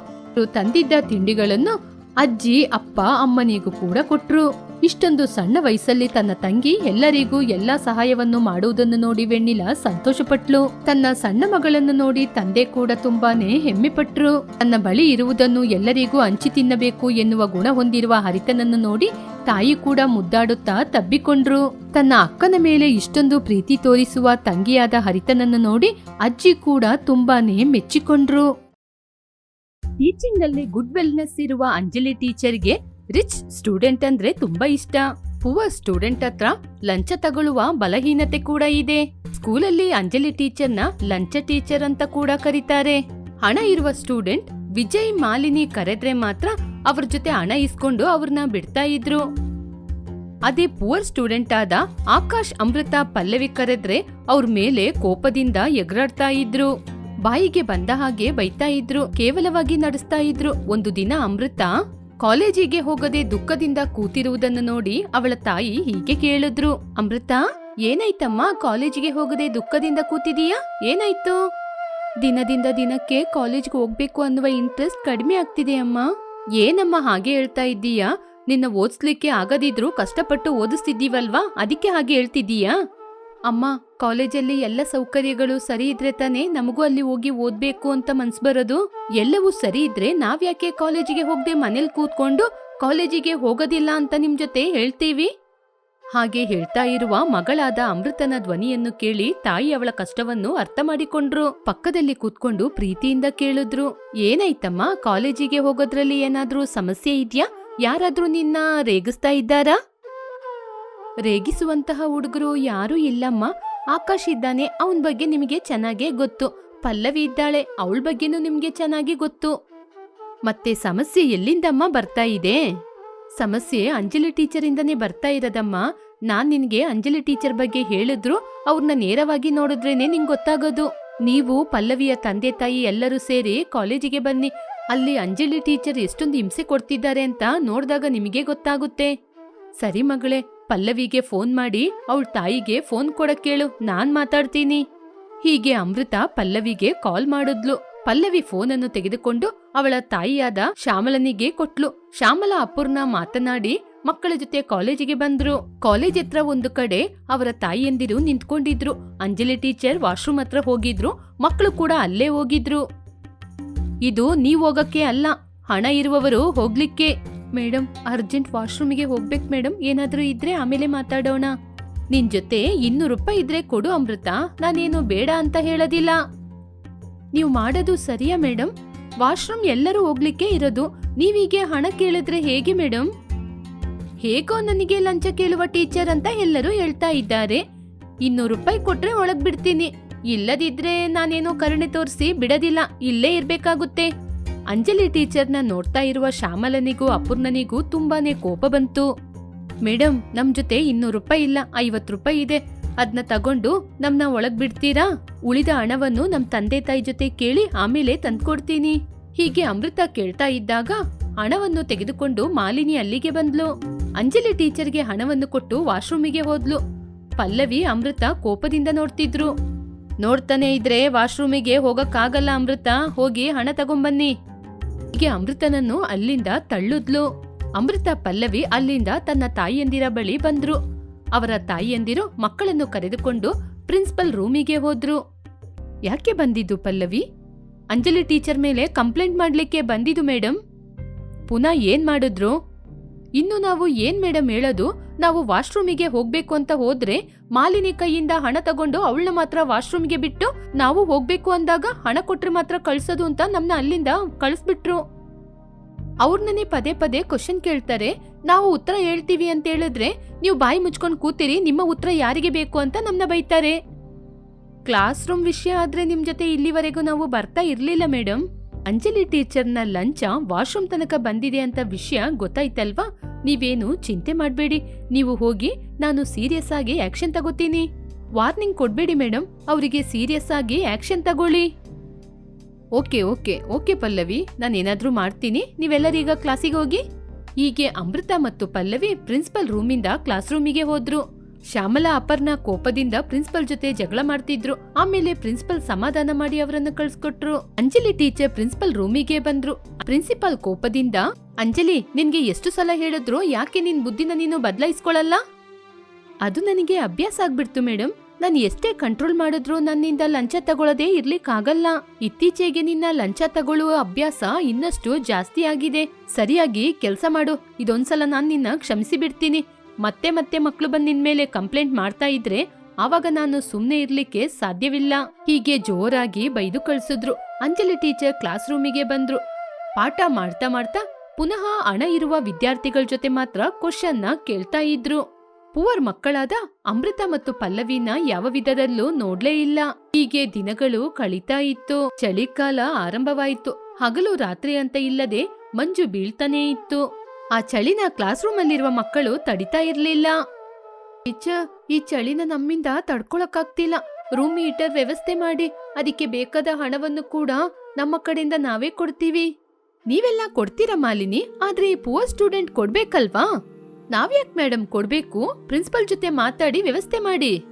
ತಂದಿದ್ದ ತಿಂಡಿಗಳನ್ನು ಅಜ್ಜಿ, ಅಪ್ಪ, ಅಮ್ಮನಿಗೂ ಕೂಡ ಕೊಟ್ರು. ಇಷ್ಟೊಂದು ಸಣ್ಣ ವಯಸ್ಸಲ್ಲಿ ತನ್ನ ತಂಗಿ ಎಲ್ಲರಿಗೂ ಎಲ್ಲಾ ಸಹಾಯವನ್ನು ಮಾಡುವುದನ್ನು ನೋಡಿ ವೆಣ್ಣಿಲ ಸಂತೋಷಪಟ್ಲು. ತನ್ನ ಸಣ್ಣ ಮಗಳನ್ನು ನೋಡಿ ತಂದೆ ಕೂಡ ತುಂಬಾನೇ ಹೆಮ್ಮೆ ಪಟ್ರು ತನ್ನ ಬಳಿ ಇರುವುದನ್ನು ಎಲ್ಲರಿಗೂ ಹಂಚಿ ತಿನ್ನಬೇಕು ಎನ್ನುವ ಗುಣ ಹೊಂದಿರುವ ಹರಿತನನ್ನು ನೋಡಿ ತಾಯಿ ಕೂಡ ಮುದ್ದಾಡುತ್ತಾ ತಬ್ಬಿಕೊಂಡ್ರು. ತನ್ನ ಅಕ್ಕನ ಮೇಲೆ ಇಷ್ಟೊಂದು ಪ್ರೀತಿ ತೋರಿಸುವ ತಂಗಿಯಾದ ಹರಿತನನ್ನು ನೋಡಿ ಅಜ್ಜಿ ಕೂಡ ತುಂಬಾನೇ ಮೆಚ್ಚಿಕೊಂಡ್ರು. ಟೀಚಿಂಗ್ನಲ್ಲಿ ಗುಡ್ ವೆಲ್ನೆಸ್ ಇರುವ ಅಂಜಲಿ ಟೀಚರ್ಗೆ ರಿಚ್ ಸ್ಟೂಡೆಂಟ್ ಅಂದ್ರೆ ತುಂಬಾ ಇಷ್ಟ. ಪುವರ್ ಸ್ಟೂಡೆಂಟ್ ಹತ್ರ ಲಂಚ ತಗೊಳ್ಳುವ ಬಲಹೀನತೆ ಕೂಡ ಇದೆ. ಸ್ಕೂಲಲ್ಲಿ ಅಂಜಲಿ ಟೀಚರ್ನ ಲಂಚ ಟೀಚರ್ ಅಂತ ಕೂಡ ಕರೀತಾರೆ. ಹಣ ಇರುವ ಸ್ಟೂಡೆಂಟ್ ವಿಜಯ್ ಮಾಲಿನಿ ಕರೆದ್ರೆ ಮಾತ್ರ ಅವ್ರ ಜೊತೆ ಹಣ ಇಸ್ಕೊಂಡು ಅವ್ರನ್ನ ಬಿಡ್ತಾ ಇದ್ರು. ಅದೇ ಪುವರ್ ಸ್ಟೂಡೆಂಟ್ ಆದ ಆಕಾಶ್ ಅಮೃತ ಪಲ್ಲವಿ ಕರೆದ್ರೆ ಅವ್ರ ಮೇಲೆ ಕೋಪದಿಂದ ಎಗರಾಡ್ತಾ ಇದ್ರು. ಬಾಯಿಗೆ ಬಂದ ಹಾಗೆ ಬೈತಾ ಇದ್ರು. ಕೇವಲವಾಗಿ ನಡೆಸ್ತಾ ಇದ್ರು. ಒಂದು ದಿನ ಅಮೃತ ಕಾಲೇಜಿಗೆ ಹೋಗದೆ ದುಃಖದಿಂದ ಕೂತಿರುವುದನ್ನು ನೋಡಿ ಅವಳ ತಾಯಿ ಹೀಗೆ ಕೇಳಿದ್ರು. ಅಮೃತ, ಏನಾಯ್ತಮ್ಮ? ಕಾಲೇಜಿಗೆ ಹೋಗದೆ ದುಃಖದಿಂದ ಕೂತಿದೀಯಾ? ಏನಾಯ್ತು? ದಿನದಿಂದ ದಿನಕ್ಕೆ ಕಾಲೇಜ್ಗೆ ಹೋಗ್ಬೇಕು ಅನ್ನುವ ಇಂಟ್ರೆಸ್ಟ್ ಕಡಿಮೆ ಆಗ್ತಿದೆ ಅಮ್ಮ. ಏನಮ್ಮ ಹಾಗೆ ಹೇಳ್ತಾ ಇದ್ದೀಯಾ? ನಿನ್ನ ಓದಿಸ್ಲಿಕ್ಕೆ ಆಗದಿದ್ರು ಕಷ್ಟಪಟ್ಟು ಓದಿಸ್ತಿದ್ದೀವಲ್ವಾ? ಅದಕ್ಕೆ ಹಾಗೆ ಹೇಳ್ತಿದ್ದೀಯಾ? ಅಮ್ಮ ಕಾಲೇಜಲ್ಲಿ ಎಲ್ಲ ಸೌಕರ್ಯಗಳು ಸರಿ ಇದ್ರೆ ತಾನೇ ನಮಗೂ ಅಲ್ಲಿ ಹೋಗಿ ಓದ್ಬೇಕು ಅಂತ ಮನ್ಸ್ ಬರೋದು? ಎಲ್ಲವೂ ಸರಿ ಇದ್ರೆ ನಾವ್ಯಾಕೆ ಕಾಲೇಜಿಗೆ ಹೋಗದೆ ಮನೇಲಿ ಕೂತ್ಕೊಂಡು ಕಾಲೇಜಿಗೆ ಹೋಗೋದಿಲ್ಲ ಅಂತ ನಿಮ್ ಜೊತೆ ಹೇಳ್ತೀವಿ? ಹಾಗೆ ಹೇಳ್ತಾ ಇರುವ ಮಗಳಾದ ಅಮೃತನ ಧ್ವನಿಯನ್ನು ಕೇಳಿ ತಾಯಿ ಅವಳ ಕಷ್ಟವನ್ನು ಅರ್ಥ ಮಾಡಿಕೊಂಡ್ರು. ಪಕ್ಕದಲ್ಲಿ ಕೂತ್ಕೊಂಡು ಪ್ರೀತಿಯಿಂದ ಕೇಳಿದ್ರು. ಏನಾಯ್ತಮ್ಮ, ಕಾಲೇಜಿಗೆ ಹೋಗೋದ್ರಲ್ಲಿ ಏನಾದ್ರೂ ಸಮಸ್ಯೆ ಇದ್ಯಾ? ಯಾರಾದ್ರೂ ನಿನ್ನ ರೇಗಿಸ್ತಾ ಇದ್ದಾರಾ? ರೇಗಿಸುವಂತಹ ಹುಡುಗರು ಯಾರೂ ಇಲ್ಲಮ್ಮ. ಆಕಾಶ್ ಇದ್ದಾನೆ, ಅವನ ಬಗ್ಗೆ ನಿಮಗೆ ಚೆನ್ನಾಗೇ ಗೊತ್ತು. ಪಲ್ಲವಿ ಇದ್ದಾಳೆ, ಅವಳ ಬಗ್ಗೆನೂ ನಿಮ್ಗೆ ಚೆನ್ನಾಗಿ ಗೊತ್ತು. ಮತ್ತೆ ಸಮಸ್ಯೆ ಎಲ್ಲಿಂದಮ್ಮ ಬರ್ತಾ ಇದೆ? ಸಮಸ್ಯೆ ಅಂಜಲಿ ಟೀಚರಿಂದನೇ ಬರ್ತಾ ಇರೋದಮ್ಮ. ನಾನ್ ನಿನ್ಗೆ ಅಂಜಲಿ ಟೀಚರ್ ಬಗ್ಗೆ ಹೇಳಿದ್ರು ಅವ್ರನ್ನ ನೇರವಾಗಿ ನೋಡಿದ್ರೇನೆ ನಿಂಗ್ ಗೊತ್ತಾಗೋದು. ನೀವು ಪಲ್ಲವಿಯ ತಂದೆ ತಾಯಿ ಎಲ್ಲರೂ ಸೇರಿ ಕಾಲೇಜಿಗೆ ಬನ್ನಿ. ಅಲ್ಲಿ ಅಂಜಲಿ ಟೀಚರ್ ಎಷ್ಟೊಂದು ಹಿಂಸೆ ಕೊಡ್ತಿದ್ದಾರೆ ಅಂತ ನೋಡಿದಾಗ ನಿಮಗೆ ಗೊತ್ತಾಗುತ್ತೆ. ಸರಿ ಮಗಳೇ ಪಲ್ಲವಿಗೆ ಫೋನ್ ಮಾಡಿ ಅವಳ ತಾಯಿಗೆ ಫೋನ್ ಕೊಡಕ್ ಕೇಳು, ನಾನ್ ಮಾತಾಡ್ತೀನಿ. ಹೀಗೆ ಅಮೃತ ಪಲ್ಲವಿಗೆ ಕಾಲ್ ಮಾಡಿದ್ಲು. ಪಲ್ಲವಿ ಫೋನನ್ನು ತೆಗೆದುಕೊಂಡು ಅವಳ ತಾಯಿಯಾದ ಶ್ಯಾಮಲನಿಗೆ ಕೊಟ್ಲು. ಶ್ಯಾಮಲ ಅಪೂರ್ಣ ಮಾತನಾಡಿ ಮಕ್ಕಳ ಜೊತೆ ಕಾಲೇಜಿಗೆ ಬಂದ್ರು. ಕಾಲೇಜ್ ಹತ್ರ ಒಂದು ಕಡೆ ಅವರ ತಾಯಿಯಂದಿರು ನಿಂತ್ಕೊಂಡಿದ್ರು. ಅಂಜಲಿ ಟೀಚರ್ ವಾಶ್ರೂಮ್ ಹತ್ರ ಹೋಗಿದ್ರು. ಮಕ್ಕಳು ಕೂಡ ಅಲ್ಲೇ ಹೋಗಿದ್ರು. ಇದು ನೀವ್ ಹೋಗಕ್ಕೆ ಅಲ್ಲ, ಹಣ ಇರುವವರು ಹೋಗ್ಲಿಕ್ಕೆ. ಮೇಡಮ್ ಅರ್ಜೆಂಟ್ ವಾಶ್ರೂಮಿಗೆ ಹೋಗ್ಬೇಕು ಮೇಡಮ್ ಏನಾದರೂ ಇದ್ರೆ ಆಮೇಲೆ ಮಾತಾಡೋಣ. ನಿನ್ ಜೊತೆ ಇನ್ನೂರು ರೂಪಾಯಿ ಇದ್ರೆ ಕೊಡು ಅಮೃತ, ನಾನೇನು ಬೇಡ ಅಂತ ಹೇಳೋದಿಲ್ಲ. ನೀವು ಮಾಡೋದು ಸರಿಯಾ ಮೇಡಮ್ ವಾಶ್ರೂಮ್ ಎಲ್ಲರೂ ಹೋಗ್ಲಿಕ್ಕೆ ಇರೋದು, ನೀವೀಗೆ ಹಣ ಕೇಳಿದ್ರೆ ಹೇಗೆ ಮೇಡಮ್ ಹೇಗೋ ನನಗೆ ಲಂಚ ಕೇಳುವ ಟೀಚರ್ ಅಂತ ಎಲ್ಲರೂ ಹೇಳ್ತಾ ಇದ್ದಾರೆ. ಇನ್ನೂರು ರೂಪಾಯಿ ಕೊಟ್ರೆ ಒಳಗ್ ಬಿಡ್ತೀನಿ ಇಲ್ಲದಿದ್ರೆ ನಾನೇನೋ ಕರುಣೆ ತೋರಿಸಿ ಬಿಡದಿಲ್ಲ, ಇಲ್ಲೇ ಇರ್ಬೇಕಾಗುತ್ತೆ. ಅಂಜಲಿ ಟೀಚರ್ನ ನೋಡ್ತಾ ಇರುವ ಶ್ಯಾಮಲನಿಗೂ ಅಪೂರ್ಣನಿಗೂ ತುಂಬಾನೇ ಕೋಪ ಬಂತು. ಮೇಡಮ್ ನಮ್ ಜೊತೆ ಇನ್ನೂರು ರೂಪಾಯಿ ಇಲ್ಲ, ಐವತ್ತು ರೂಪಾಯಿ ಇದೆ. ಅದನ್ನ ತಗೊಂಡು ನಮ್ನ ಒಳಗ್ ಬಿಡ್ತೀರಾ? ಉಳಿದ ಹಣವನ್ನು ನಮ್ ತಂದೆ ತಾಯಿ ಜೊತೆ ಕೇಳಿ ಆಮೇಲೆ ತಂದ್ಕೊಡ್ತೀನಿ. ಹೀಗೆ ಅಮೃತ ಕೇಳ್ತಾ ಇದ್ದಾಗ ಹಣವನ್ನು ತೆಗೆದುಕೊಂಡು ಮಾಲಿನಿ ಅಲ್ಲಿಗೆ ಬಂದ್ಲು. ಅಂಜಲಿ ಟೀಚರ್ಗೆ ಹಣವನ್ನು ಕೊಟ್ಟು ವಾಶ್ರೂಮಿಗೆ ಹೋದ್ಲು. ಪಲ್ಲವಿ, ಅಮೃತ ಕೋಪದಿಂದ ನೋಡ್ತಿದ್ರು. ನೋಡ್ತಾನೆ ಇದ್ರೆ ವಾಶ್ರೂಮಿಗೆ ಹೋಗಕ್ಕಾಗಲ್ಲ ಅಮೃತ, ಹೋಗಿ ಹಣ ತಗೊಂಬನ್ನಿ. ಹೀಗೆ ಅಮೃತನನ್ನು ಅಲ್ಲಿಂದ ತಳ್ಳುದ್ಲು. ಅಮೃತ ಪಲ್ಲವಿ ಅಲ್ಲಿಂದ ತನ್ನ ತಾಯಿಯಂದಿರ ಬಳಿ ಬಂದ್ರು. ಅವರ ತಾಯಿಯಂದಿರು ಮಕ್ಕಳನ್ನು ಕರೆದುಕೊಂಡು ಪ್ರಿನ್ಸಿಪಲ್ ರೂಮಿಗೆ ಹೋದ್ರು. ಯಾಕೆ ಬಂದಿದ್ದು ಪಲ್ಲವಿ? ಅಂಜಲಿ ಟೀಚರ್ ಮೇಲೆ ಕಂಪ್ಲೇಂಟ್ ಮಾಡ್ಲಿಕ್ಕೆ ಬಂದಿದ್ದು ಮೇಡಮ್ ಪುನಃ ಏನ್ ಮಾಡಿದ್ರು? ಇನ್ನು ನಾವು ಏನ್ ಮೇಡಮ್ ಹೇಳೋದು? ನಾವು ವಾಶ್ರೂಮಿಗೆ ಹೋಗ್ಬೇಕು ಅಂತ ಹೋದ್ರೆ ಮಾಲಿನಿ ಕೈಯಿಂದ ಹಣ ತಗೊಂಡು ಅವಳನ್ನ ಮಾತ್ರ ವಾಶ್ರೂಮ್ಗೆ ಬಿಟ್ಟು ನಾವು ಹೋಗ್ಬೇಕು ಅಂದಾಗ ಹಣ ಕೊಟ್ರೆ ಮಾತ್ರ ಕಳ್ಸೋದು ಅಂತ ನಮ್ನ ಅಲ್ಲಿಂದ ಕಳಿಸ್ಬಿಟ್ರು. ಅವ್ರನ್ನೇ ಪದೇ ಪದೇ ಕ್ವಶನ್ ಕೇಳ್ತಾರೆ. ನಾವು ಉತ್ತರ ಹೇಳ್ತೀವಿ ಅಂತ ಹೇಳಿದ್ರೆ ನೀವು ಬಾಯಿ ಮುಚ್ಕೊಂಡು ಕೂತಿರಿ, ನಿಮ್ಮ ಉತ್ತರ ಯಾರಿಗೆ ಬೇಕು ಅಂತ ನಮ್ನ ಬೈತಾರೆ. ಕ್ಲಾಸ್ ರೂಮ್ ವಿಷಯ ಆದ್ರೆ ನಿಮ್ ಜೊತೆ ಇಲ್ಲಿವರೆಗೂ ನಾವು ಬರ್ತಾ ಇರ್ಲಿಲ್ಲ ಮೇಡಮ್ ಅಂಜಲಿ ಟೀಚರ್ನ ಲಂಚ ವಾಶ್ರೂಮ್ ತನಕ ಬಂದಿದೆ ಅಂತ ವಿಷಯ ಗೊತ್ತಾಯ್ತಲ್ವಾ? ನೀವೇನು ಚಿಂತೆ ಮಾಡಬೇಡಿ. ನೀವು ಹೋಗಿ ನಾನು ಸೀರಿಯಸ್ ಆಗಿ ಆಕ್ಷನ್ ತಗೋತೀನಿ. ವಾರ್ನಿಂಗ್ ಕೊಡ್ಬೇಡಿ ಮೇಡಮ್ ಅವರಿಗೆ ಸೀರಿಯಸ್ ಆಗಿ ಆಕ್ಷನ್ ತಗೊಳ್ಳಿ. ಓಕೆ ಓಕೆ ಓಕೆ ಪಲ್ಲವಿ, ನಾನೇನಾದರೂ ಮಾಡ್ತೀನಿ. ನೀವೆಲ್ಲರೀಗ ಕ್ಲಾಸಿಗೆ ಹೋಗಿ? ಹೀಗೆ ಅಮೃತ ಮತ್ತು ಪಲ್ಲವಿ ಪ್ರಿನ್ಸಿಪಲ್ ರೂಮಿಂದ ಕ್ಲಾಸ್ ರೂಮಿಗೆ ಹೋದ್ರು. ಶ್ಯಾಮಲಾ ಅಪರ್ನ ಕೋಪದಿಂದ ಪ್ರಿನ್ಸಿಪಲ್ ಜೊತೆ ಜಗಳ ಮಾಡ್ತಿದ್ರು. ಆಮೇಲೆ ಪ್ರಿನ್ಸಿಪಲ್ ಸಮಾಧಾನ ಮಾಡಿ ಅವರನ್ನು ಕಳ್ಸಿಕೊಟ್ರು. ಅಂಜಲಿ ಟೀಚರ್ ಪ್ರಿನ್ಸಿಪಲ್ ರೂಮಿಗೆ ಬಂದ್ರು. ಪ್ರಿನ್ಸಿಪಲ್ ಕೋಪದಿಂದ ಅಂಜಲಿ, ನಿನ್ಗೆ ಎಷ್ಟು ಸಲ ಹೇಳಿದ್ರು ಯಾಕೆ ನಿನ್ ಬುದ್ಧಿನ ನೀನು ಬದಲಾಯಿಸ್ಕೊಳ್ಳಲ್ಲ ಅದು ನನಗೆ ಅಭ್ಯಾಸ ಆಗ್ಬಿಡ್ತು ಮೇಡಮ್ ನಾನು ಎಷ್ಟೇ ಕಂಟ್ರೋಲ್ ಮಾಡಿದ್ರು ನನ್ನಿಂದ ಲಂಚ ತಗೊಳ್ಳೋದೇ ಇರ್ಲಿಕ್ಕಾಗಲ್ಲ. ಇತ್ತೀಚೆಗೆ ನಿನ್ನ ಲಂಚ ತಗೊಳ್ಳುವ ಅಭ್ಯಾಸ ಇನ್ನಷ್ಟು ಜಾಸ್ತಿ ಆಗಿದೆ. ಸರಿಯಾಗಿ ಕೆಲಸ ಮಾಡು. ಇದೊಂದ್ಸಲ ನಾನ್ ನಿನ್ನ ಕ್ಷಮಿಸಿ ಬಿಡ್ತೀನಿ. ಮತ್ತೆ ಮತ್ತೆ ಮಕ್ಕಳು ಬಂದ್ ನಿನ್ ಮೇಲೆ ಕಂಪ್ಲೇಂಟ್ ಮಾಡ್ತಾ ಇದ್ರೆ ಆವಾಗ ನಾನು ಸುಮ್ನೆ ಇರ್ಲಿಕ್ಕೆ ಸಾಧ್ಯವಿಲ್ಲ. ಹೀಗೆ ಜೋರಾಗಿ ಬೈದು ಕಳ್ಸಿದ್ರು. ಅಂಜಲಿ ಟೀಚರ್ ಕ್ಲಾಸ್ ರೂಮಿಗೆ ಬಂದ್ರು. ಪಾಠ ಮಾಡ್ತಾ ಮಾಡ್ತಾ ಪುನಃ ಹಣ ಇರುವ ವಿದ್ಯಾರ್ಥಿಗಳ ಜೊತೆ ಮಾತ್ರ ಕ್ವಶನ್ನ ಕೇಳ್ತಾ ಇದ್ರು. ಪುವರ್ ಮಕ್ಕಳಾದ ಅಮೃತ ಮತ್ತು ಪಲ್ಲವಿನ ಯಾವ ವಿಧದಲ್ಲೂ ನೋಡ್ಲೇ ಇಲ್ಲ. ಹೀಗೆ ದಿನಗಳು ಕಳೀತಾ ಇತ್ತು. ಚಳಿಗಾಲ ಆರಂಭವಾಯಿತು. ಹಗಲು ರಾತ್ರಿ ಅಂತ ಇಲ್ಲದೆ ಮಂಜು ಬೀಳ್ತಾನೇ ಇತ್ತು. ಆ ಚಳಿನ ಕ್ಲಾಸ್ ರೂಮ್ ಅಲ್ಲಿರುವ ಮಕ್ಕಳು ತಡಿತಾ ಇರ್ಲಿಲ್ಲ. ಟೀಚ ಈ ಚಳಿನ ನಮ್ಮಿಂದ ತಡ್ಕೊಳಕ್ಕಾಗ್ತಿಲ್ಲ. ರೂಮ್ ಹೀಟರ್ ವ್ಯವಸ್ಥೆ ಮಾಡಿ. ಅದಕ್ಕೆ ಬೇಕಾದ ಹಣವನ್ನು ಕೂಡ ನಮ್ಮ ಕಡೆಯಿಂದ ನಾವೇ ಕೊಡ್ತೀವಿ. ನೀವೆಲ್ಲ ಕೊಡ್ತೀರ ಮಾಲಿನಿ? ಆದ್ರೆ ಈ ಪುವರ್ ಸ್ಟೂಡೆಂಟ್ ಕೊಡ್ಬೇಕಲ್ವಾ? ನಾವ್ಯಾಕ್ ಮೇಡಮ್ ಕೊಡ್ಬೇಕು? ಪ್ರಿನ್ಸಿಪಲ್ ಜೊತೆ ಮಾತಾಡಿ ವ್ಯವಸ್ಥೆ ಮಾಡಿ.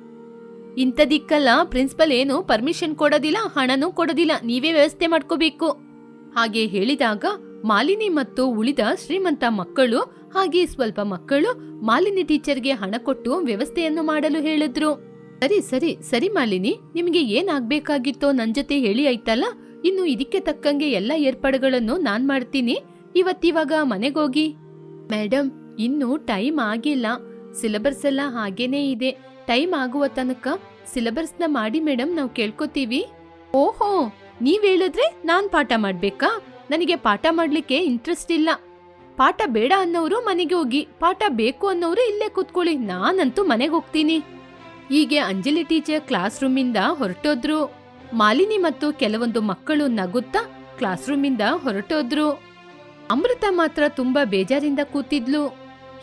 ಇಂಥದಿಕ್ಕಲ್ಲ, ಪ್ರಿನ್ಸಿಪಲ್ ಏನು ಪರ್ಮಿಷನ್ ಕೊಡೋದಿಲ್ಲ, ಹಣನೂ ಕೊಡೋದಿಲ್ಲ, ನೀವೇ ವ್ಯವಸ್ಥೆ ಮಾಡ್ಕೋಬೇಕು. ಹಾಗೆ ಹೇಳಿದಾಗ ಮಾಲಿನಿ ಮತ್ತು ಉಳಿದ ಶ್ರೀಮಂತ ಮಕ್ಕಳು, ಹಾಗೆ ಸ್ವಲ್ಪ ಮಕ್ಕಳು ಮಾಲಿನಿ ಟೀಚರ್ಗೆ ಹಣ ಕೊಟ್ಟು ವ್ಯವಸ್ಥೆಯನ್ನು ಮಾಡಲು ಹೇಳಿದ್ರು. ಸರಿ ಸರಿ ಸರಿ ಮಾಲಿನಿ, ನಿಮಗೆ ಏನಾಗಬೇಕಾಗಿತ್ತೋ ನನ್ನ ನನ್ ಜೊತೆ ಹೇಳಿ ಆಯ್ತಲ್ಲ? ಇನ್ನು ಇದಕ್ಕೆ ತಕ್ಕಂಗೆ ಎಲ್ಲ ಏರ್ಪಾಡುಗಳನ್ನು ನಾನ್ ಮಾಡ್ತೀನಿ. ಇವತ್ತಿವಾಗ ಮನೆಗೋಗಿ. ಮೇಡಮ್ ಇನ್ನು ಟೈಮ್ ಆಗಿಲ್ಲ. ಸಿಲೆಬಸ್ ಎಲ್ಲ ಹಾಗೇನೇ ಇದೆ. ಟೈಮ್ ಆಗುವ ತನಕ ನ ಮಾಡಿ ಮೇಡಮ್ ನಾವು ಕೇಳ್ಕೊತೀವಿ. ಓಹೋ, ನೀವ್ ಹೇಳಿದ್ರೆ ನಾನ್ ಪಾಠ ಮಾಡ್ಬೇಕಾ? ನನಗೆ ಪಾಠ ಮಾಡ್ಲಿಕ್ಕೆ ಇಂಟ್ರೆಸ್ಟ್ ಇಲ್ಲ. ಪಾಠ ಬೇಡ ಅನ್ನೋರು ಮನೆಗೆ ಹೋಗಿ, ಪಾಠ ಬೇಕು ಅನ್ನೋರು ಇಲ್ಲೇ ಕೂತ್ಕೊಳ್ಳಿ. ನಾನಂತೂ ಮನೆಗೆ ಹೋಗ್ತೀನಿ. ಹೀಗೆ ಅಂಜಲಿ ಟೀಚರ್ ಕ್ಲಾಸ್ ರೂಮಿಂದ ಹೊರಟೋದ್ರು. ಮಾಲಿನಿ ಮತ್ತು ಕೆಲವೊಂದು ಮಕ್ಕಳು ನಗುತ್ತಾ ಕ್ಲಾಸ್ ರೂಮಿಂದ ಹೊರಟೋದ್ರು. ಅಮೃತ ಮಾತ್ರ ತುಂಬಾ ಬೇಜಾರಿಂದ ಕೂತಿದ್ಲು.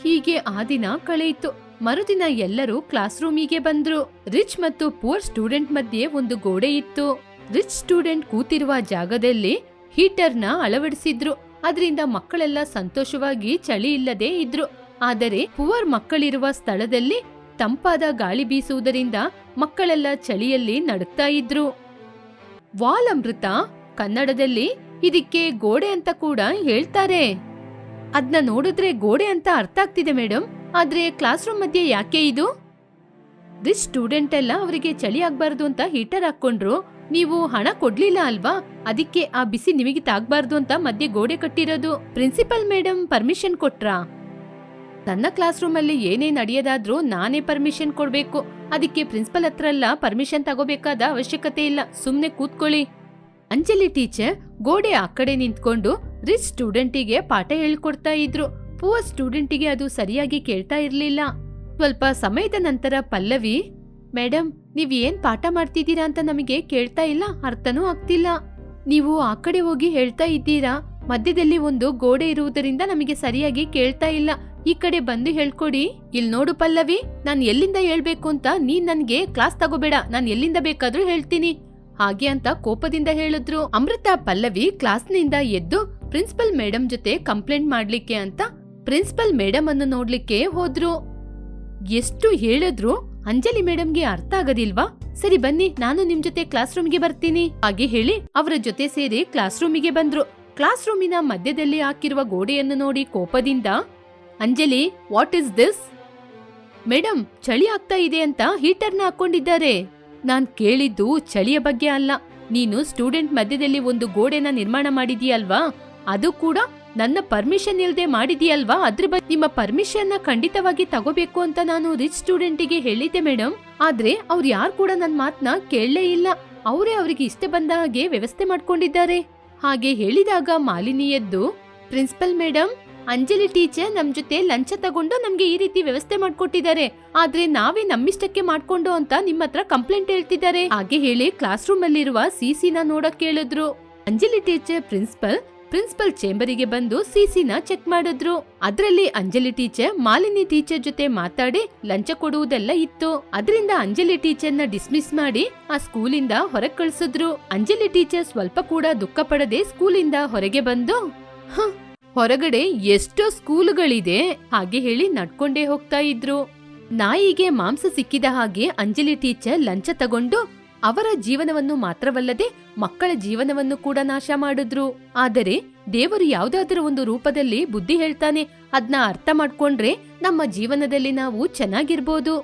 ಹೀಗೆ ಆ ದಿನ ಕಳೆಯಿತು. ಮರುದಿನ ಎಲ್ಲರೂ ಕ್ಲಾಸ್ ರೂಮಿಗೆ ಬಂದ್ರು. ರಿಚ್ ಮತ್ತು ಪೂರ್ ಸ್ಟೂಡೆಂಟ್ ಮಧ್ಯೆ ಒಂದು ಗೋಡೆ ಇತ್ತು. ರಿಚ್ ಸ್ಟೂಡೆಂಟ್ ಕೂತಿರುವ ಜಾಗದಲ್ಲಿ ಹೀಟರ್ನ ಅಳವಡಿಸಿದ್ರು. ಅದರಿಂದ ಮಕ್ಕಳೆಲ್ಲ ಸಂತೋಷವಾಗಿ ಚಳಿ ಇಲ್ಲದೆ ಇದ್ರು. ಆದರೆ ಪುವರ್ ಮಕ್ಕಳಿರುವ ಸ್ಥಳದಲ್ಲಿ ತಂಪಾದ ಗಾಳಿ ಬೀಸುವುದರಿಂದ ಮಕ್ಕಳೆಲ್ಲ ಚಳಿಯಲ್ಲಿ ನಡುತ್ತಾ ಇದ್ರು. ವಾಲ್ ಅಮೃತ ಕನ್ನಡದಲ್ಲಿ ಇದಕ್ಕೆ ಗೋಡೆ ಅಂತ ಕೂಡ ಹೇಳ್ತಾರೆ. ಅದ್ನ ನೋಡಿದ್ರೆ ಗೋಡೆ ಅಂತ ಅರ್ಥ ಆಗ್ತಿದೆ ಮೇಡಮ್ ಆದ್ರೆ ಕ್ಲಾಸ್ ರೂಮ್ ಮಧ್ಯೆ ಯಾಕೆ ಇದು? ರಿಚ್ ಸ್ಟೂಡೆಂಟ್ ಎಲ್ಲ ಅವರಿಗೆ ಚಳಿ ಆಗ್ಬಾರ್ದು ಅಂತ ಹೀಟರ್ ಹಾಕೊಂಡ್ರು ನೀವು ಹಣ ಕೊಡ್ಲಿಲ್ಲ ಅಲ್ವಾ? ಅದಕ್ಕೆ ಆ ಬಿಸಿ ನಿಮಗೆ ತಾಗಬಾರ್ದು ಅಂತ ಮಧ್ಯೆ ಗೋಡೆ ಕಟ್ಟಿರೋದು. ಪ್ರಿನ್ಸಿಪಲ್ ಮೇಡಮ್ ಪರ್ಮಿಷನ್ ಕೊಟ್ರಾ? ನನ್ನ ಕ್ಲಾಸ್ ರೂಮ್ ಅಲ್ಲಿ ಏನೇ ನಡೆಯೋದಾದ್ರೂ ನಾನೇ ಪರ್ಮಿಷನ್ ಕೊಡ್ಬೇಕು. ಅದಕ್ಕೆ ಪ್ರಿನ್ಸಿಪಲ್ ಹತ್ರ ಎಲ್ಲ ಪರ್ಮಿಷನ್ ತಗೋಬೇಕಾದ ಅವಶ್ಯಕತೆ ಇಲ್ಲ. ಸುಮ್ನೆ ಕೂತ್ಕೊಳ್ಳಿ. ಅಂಜಲಿ ಟೀಚರ್ ಗೋಡೆ ಆ ಕಡೆ ನಿಂತ್ಕೊಂಡು ರಿಚ್ ಸ್ಟೂಡೆಂಟಿಗೆ ಪಾಠ ಹೇಳ್ಕೊಡ್ತಾ ಇದ್ರು. ಸ್ಟೂಡೆಂಟ್ ಸ್ಟೂಡೆಂಟಿಗೆ ಅದು ಸರಿಯಾಗಿ ಕೇಳ್ತಾ ಇರ್ಲಿಲ್ಲ. ಸ್ವಲ್ಪ ಸಮಯದ ನಂತರ ಪಲ್ಲವಿ ಮೇಡಮ್ ನೀವ್ ಏನ್ ಪಾಠ ಮಾಡ್ತಿದ್ದೀರಾ ಅಂತ ನಮಗೆ ಕೇಳ್ತಾ ಇಲ್ಲ, ಅರ್ಥನೂ ಆಗ್ತಿಲ್ಲ. ನೀವು ಆ ಕಡೆ ಹೋಗಿ ಹೇಳ್ತಾ ಇದ್ದೀರಾ? ಮಧ್ಯದಲ್ಲಿ ಒಂದು ಗೋಡೆ ಇರುವುದರಿಂದ ನಮಗೆ ಸರಿಯಾಗಿ ಕೇಳ್ತಾ ಇಲ್ಲ. ಈ ಕಡೆ ಬಂದು ಹೇಳ್ಕೊಡಿ. ಇಲ್ ನೋಡು ಪಲ್ಲವಿ, ನಾನ್ ಎಲ್ಲಿಂದ ಹೇಳ್ಬೇಕು ಅಂತ ನೀನ್ ನನ್ಗೆ ಕ್ಲಾಸ್ ತಗೋಬೇಡ, ನಾನ್ ಎಲ್ಲಿಂದ ಬೇಕಾದ್ರೂ ಹೇಳ್ತೀನಿ. ಹಾಗೆ ಅಂತ ಕೋಪದಿಂದ ಹೇಳಿದ್ರು. ಅಮೃತ, ಪಲ್ಲವಿ ಕ್ಲಾಸ್ನಿಂದ ಎದ್ದು ಪ್ರಿನ್ಸಿಪಲ್ ಮೇಡಮ್ ಜೊತೆ ಕಂಪ್ಲೇಂಟ್ ಮಾಡ್ಲಿಕ್ಕೆ ಅಂತ ಪ್ರಿನ್ಸಿಪಲ್ ಮೇಡಮ್ ಅನ್ನು ನೋಡ್ಲಿಕ್ಕೆ ಹೋದ್ರು. ಎಷ್ಟು ಹೇಳಿದ್ರು ಅಂಜಲಿ ಮೇಡಮ್ಗೆ ಅರ್ಥ ಆಗೋದಿಲ್ವಾ? ಸರಿ ಬನ್ನಿ, ನಾನು ನಿಮ್ ಜೊತೆ ಕ್ಲಾಸ್ ರೂಮ್ಗೆ ಬರ್ತೀನಿ. ಹಾಗೆ ಹೇಳಿ ಅವರ ಜೊತೆ ಸೇರಿ ಕ್ಲಾಸ್ ರೂಮಿಗೆ ಬಂದ್ರು. ಕ್ಲಾಸ್ ರೂಮಿನ ಮಧ್ಯದಲ್ಲಿ ಹಾಕಿರುವ ಗೋಡೆಯನ್ನು ನೋಡಿ ಕೋಪದಿಂದ Anjali what is this madam ಚಳಿ ಆಗ್ತಾ ಇದೆ ಅಂತ ಹೀಟರ್ನ ಹಾಕೊಂಡಿದ್ದಾರೆ ನಾನ್ ಕೇಳಿದ್ದು ಚಳಿಯ ಬಗ್ಗೆ ಅಲ್ಲ. ನೀನು ಸ್ಟೂಡೆಂಟ್ ಮಧ್ಯದಲ್ಲಿ ಒಂದು ಗೋಡೆನ ನಿರ್ಮಾಣ ಮಾಡಿದೀಯಲ್ವಾ ಅದು ಕೂಡ ನನ್ನ ಪರ್ಮಿಷನ್ ಇಲ್ದೆ ಮಾಡಿದೀಯಲ್ವಾ ಅದ್ರ ಬಗ್ಗೆ ನಿಮ್ಮ ಪರ್ಮಿಷನ್ನ ಖಂಡಿತವಾಗಿ ತಗೋಬೇಕು ಅಂತ ನಾನು ರಿಚ್ ಸ್ಟೂಡೆಂಟಿಗೆ ಹೇಳಿದ್ದೆ ಮೇಡಮ್ ಆದ್ರೆ ಅವ್ರು ಯಾರು ಕೂಡ ನನ್ನ ಮಾತನ್ನ ಕೇಳಲೇ ಇಲ್ಲ. ಅವರೇ ಅವರಿಗೆ ಇಷ್ಟ ಬಂದ ಹಾಗೆ ವ್ಯವಸ್ಥೆ ಮಾಡ್ಕೊಂಡಿದ್ದಾರೆ. ಹಾಗೆ ಹೇಳಿದಾಗ ಮಾಲಿನಿ ಎದ್ದು ಪ್ರಿನ್ಸಿಪಲ್ ಮೇಡಮ್ ಅಂಜಲಿ ಟೀಚರ್ ನಮ್ ಜೊತೆ ಲಂಚ ತಗೊಂಡು ನಮ್ಗೆ ಈ ರೀತಿ ವ್ಯವಸ್ಥೆ ಮಾಡ್ಕೊಟ್ಟಿದ್ದಾರೆ. ಆದ್ರೆ ನಾವೇ ನಮ್ಮಿಷ್ಟಕ್ಕೆ ಮಾಡ್ಕೊಂಡು ಅಂತ ನಿಮ್ಮ ಹತ್ರ ಕಂಪ್ಲೇಂಟ್ ಹೇಳ್ತಿದ್ದಾರೆ. ಹಾಗೆ ಹೇಳಿ ಕ್ಲಾಸ್ ರೂಮ್ ಅಲ್ಲಿರುವ ಸಿಸಿನ ನೋಡಕ್ ಕೇಳಿದ್ರು. ಅಂಜಲಿ ಟೀಚರ್ ಪ್ರಿನ್ಸಿಪಲ್ ಪ್ರಿನ್ಸಿಪಲ್ ಚೇಂಬರಿಗೆ ಬಂದು ಸಿಸಿನ ಚೆಕ್ ಮಾಡಿದ್ರು. ಅದರಲ್ಲಿ ಅಂಜಲಿ ಟೀಚರ್ ಮಾಲಿನಿ ಟೀಚರ್ ಜೊತೆ ಮಾತಾಡಿ ಲಂಚ ಕೊಡುವುದೆಲ್ಲ ಇತ್ತು. ಅದರಿಂದ ಅಂಜಲಿ ಟೀಚರ್ನ ಡಿಸ್ಮಿಸ್ ಮಾಡಿ ಆ ಸ್ಕೂಲಿಂದ ಹೊರಗೆ ಕಳ್ಸಿದ್ರು. ಅಂಜಲಿ ಟೀಚರ್ ಸ್ವಲ್ಪ ಕೂಡ ದುಃಖ ಪಡದೆ ಸ್ಕೂಲಿಂದ ಹೊರಗೆ ಬಂದು "ಹ, ಹೊರಗಡೆ ಎಷ್ಟೋ ಸ್ಕೂಲುಗಳಿದೆ, ಹಾಗೆ ಹೇಳಿ ನಡ್ಕೊಂಡೇ ಹೋಗ್ತಾ ಇದ್ರು. ನಾಯಿಗೆ ಮಾಂಸ ಸಿಕ್ಕಿದ ಹಾಗೆ ಅಂಜಲಿ ಟೀಚರ್ ಲಂಚ ತಗೊಂಡು ಅವರ ಜೀವನವನ್ನು ಮಾತ್ರವಲ್ಲದೆ ಮಕ್ಕಳ ಜೀವನವನ್ನು ಕೂಡ ನಾಶ ಮಾಡಿದ್ರು. ಆದರೆ ದೇವರು ಯಾವ್ದಾದ್ರೂ ಒಂದು ರೂಪದಲ್ಲಿ ಬುದ್ಧಿ ಹೇಳ್ತಾನೆ, ಅದ್ನ ಅರ್ಥ ಮಾಡ್ಕೊಂಡ್ರೆ ನಮ್ಮ ಜೀವನದಲ್ಲಿ ನಾವು ಚೆನ್ನಾಗಿರ್ಬೋದು.